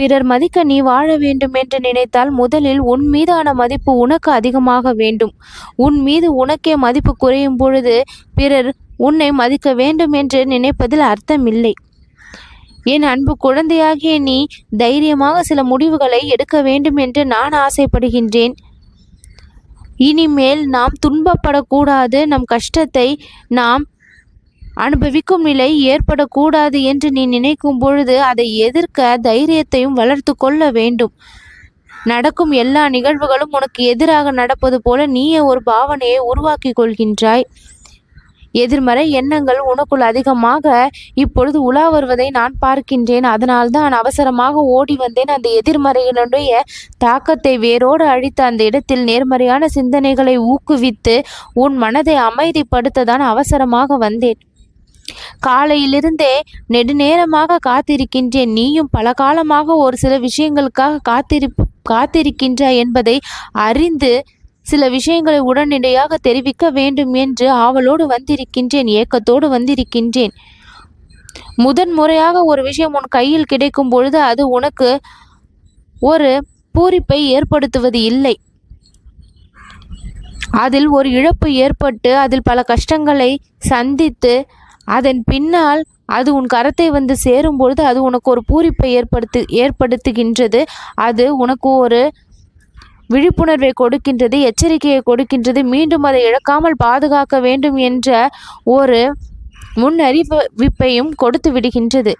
பிறர் மதிக்க நீ வாழ வேண்டும் என்று நினைத்தால் முதலில் உன் மீதான மதிப்பு உனக்கு அதிகமாக வேண்டும். உன் மீது உனக்கே மதிப்பு குறையும் பொழுது பிறர் உன்னை மதிக்க வேண்டும் என்று நினைப்பதில் அர்த்தமில்லை. என் அன்பு குழந்தையாகிய நீ தைரியமாக சில முடிவுகளை எடுக்க வேண்டும் என்று நான் ஆசைப்படுகின்றேன். இனிமேல் நாம் துன்பப்படக்கூடாது. நம் கஷ்டத்தை நாம் அனுபவிக்கும் நிலை ஏற்படக்கூடாது என்று நீ நினைக்கும் பொழுது அதை எதிர்க்க தைரியத்தையும் வளர்த்து கொள்ள வேண்டும். நடக்கும் எல்லா நிகழ்வுகளும் உனக்கு எதிராக நடப்பது போல நீயே ஒரு பாவனையை உருவாக்கி கொள்கின்றாய். எதிர்மறை எண்ணங்கள் உனக்குள் அதிகமாக இப்பொழுது உலா வருவதை நான் பார்க்கின்றேன். அதனால்தான் அவசரமாக ஓடி வந்தேன். அந்த எதிர்மறையினுடைய தாக்கத்தை வேரோடு அழித்த அந்த இடத்தில் நேர்மறையான சிந்தனைகளை ஊக்குவித்து உன் மனதை அமைதிப்படுத்த தான் அவசரமாக வந்தேன். காலையிலிருந்தே நெடுநேரமாக காத்திருக்கின்றேன். நீயும் பல காலமாக ஒரு சில விஷயங்களுக்காக காத்திரு காத்திருக்கின்றாய் என்பதை அறிந்து சில விஷயங்களை உடனடியாக தெரிவிக்க வேண்டும் என்று ஆவலோடு வந்திருக்கின்றேன் ஏக்கத்தோடு வந்திருக்கின்றேன். முதன் முறையாக ஒரு விஷயம் உன் கையில் கிடைக்கும் பொழுது அது உனக்கு ஒரு பூரிப்பை ஏற்படுத்துவது இல்லை. அதில் ஒரு இழப்பு ஏற்பட்டு அதில் பல கஷ்டங்களை சந்தித்து அதன் பின்னால் அது உன் கரத்தை வந்து சேரும் பொழுது அது உனக்கு ஒரு பூரிப்பை ஏற்படுத்து ஏற்படுத்துகின்றது. அது உனக்கு ஒரு விழிப்புணர்வை கொடுக்கின்றது எச்சரிக்கையை கொடுக்கின்றது. மீண்டும் அதை இழக்காமல் பாதுகாக்க வேண்டும் என்ற ஒரு முன்னறிவிப்பையும் கொடுத்து விடுகின்றது.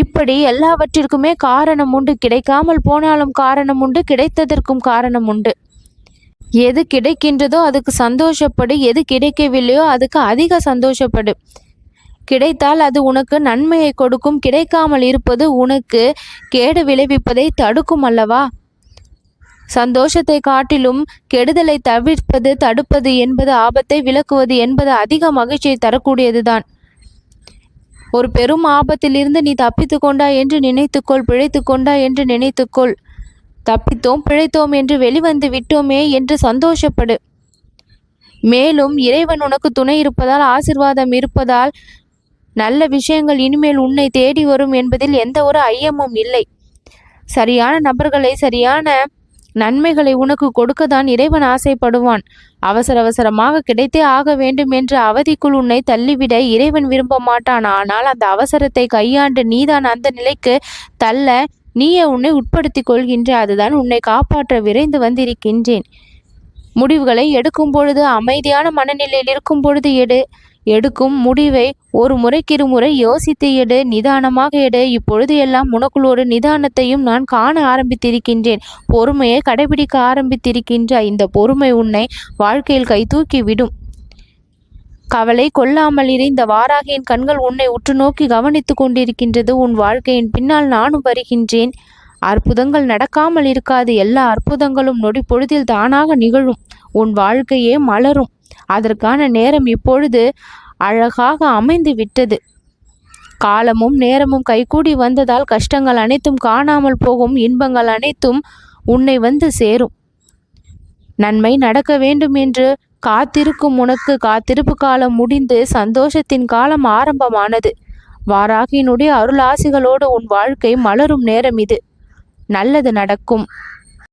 இப்படி எல்லாவற்றிற்குமே காரணம் உண்டு. கிடைக்காமல் போனாலும் காரணம் உண்டு. கிடைத்ததற்கும் காரணம் உண்டு. எது கிடைக்கின்றதோ அதுக்கு சந்தோஷப்படு எது கிடைக்கவில்லையோ அதுக்கு அதிக சந்தோஷப்படு. கிடைத்தால் அது உனக்கு நன்மையை கொடுக்கும். கிடைக்காமல் இருப்பது உனக்கு கேடு விளைவிப்பதை தடுக்கும் அல்லவா? சந்தோஷத்தை காட்டிலும் கெடுதலை தவிர்ப்பது தடுப்பது என்பது ஆபத்தை விலக்குவது என்பது அதிக மகிழ்ச்சியை தரக்கூடியதுதான். ஒரு பெரும் ஆபத்திலிருந்து நீ தப்பித்து கொண்டா என்று நினைத்துக்கொள் பிழைத்து கொண்டா என்று நினைத்துக்கொள். தப்பித்தோம் பிழைத்தோம் என்று வெளிவந்து விட்டோமே என்று சந்தோஷப்படு. மேலும் இறைவன் உனக்கு துணை இருப்பதால் ஆசிர்வாதம் இருப்பதால் நல்ல விஷயங்கள் இனிமேல் உன்னை தேடி வரும் என்பதில் எந்த ஒரு ஐயமும் இல்லை. சரியான நபர்களை சரியான நன்மைகளை உனக்கு கொடுக்கத்தான் இறைவன் ஆசைப்படுவான். அவசர அவசரமாக கிடைத்தே ஆக வேண்டும் என்ற அவதிக்குள் உன்னை தள்ளிவிட இறைவன் விரும்ப மாட்டான். ஆனால் அந்த அவசரத்தை கையாண்டு நீதான் அந்த நிலைக்கு தள்ள நீயே உன்னை உட்படுத்திக் கொள்கின்ற அதுதான் உன்னை காப்பாற்ற விரைந்து வந்திருக்கின்றேன். முடிவுகளை எடுக்கும் பொழுது அமைதியான மனநிலையில் இருக்கும் பொழுது எடு. எடுக்கும் முடிவை ஒரு முறைக்கு இருமுறை யோசித்து எடு. நிதானமாக எடு. இப்பொழுது எல்லாம் உனக்குள் ஒரு நிதானத்தையும் நான் காண ஆரம்பித்திருக்கின்றேன். பொறுமையை கடைபிடிக்க ஆரம்பித்திருக்கின்ற இந்த பொறுமை உன்னை வாழ்க்கையில் கை தூக்கி விடும். கவலை கொள்ளாமல் இரு இந்த வாராகியின் கண்கள் உன்னை உற்று நோக்கி கவனித்து கொண்டிருக்கின்றது. உன் வாழ்க்கையின் பின்னால் நானும் வருகின்றேன். அற்புதங்கள் நடக்காமல் இருக்காது. எல்லா அற்புதங்களும் நொடி பொழுதில் தானாக நிகழும். உன் வாழ்க்கையே மலரும். அதற்கான நேரம் இப்பொழுது அழகாக அமைந்து விட்டது. காலமும் நேரமும் கைகூடி வந்ததால் கஷ்டங்கள் அனைத்தும் காணாமல் போகும். இன்பங்கள் அனைத்தும் உன்னை வந்து சேரும். நன்மை நடக்க வேண்டும் என்று காத்திருக்கும் உனக்கு காத்திருப்பு காலம் முடிந்து சந்தோஷத்தின் காலம் ஆரம்பமானது. வாராகியினுடைய அருளாசிகளோடு உன் வாழ்க்கை மலரும் நேரம் இது. நல்லது நடக்கும்.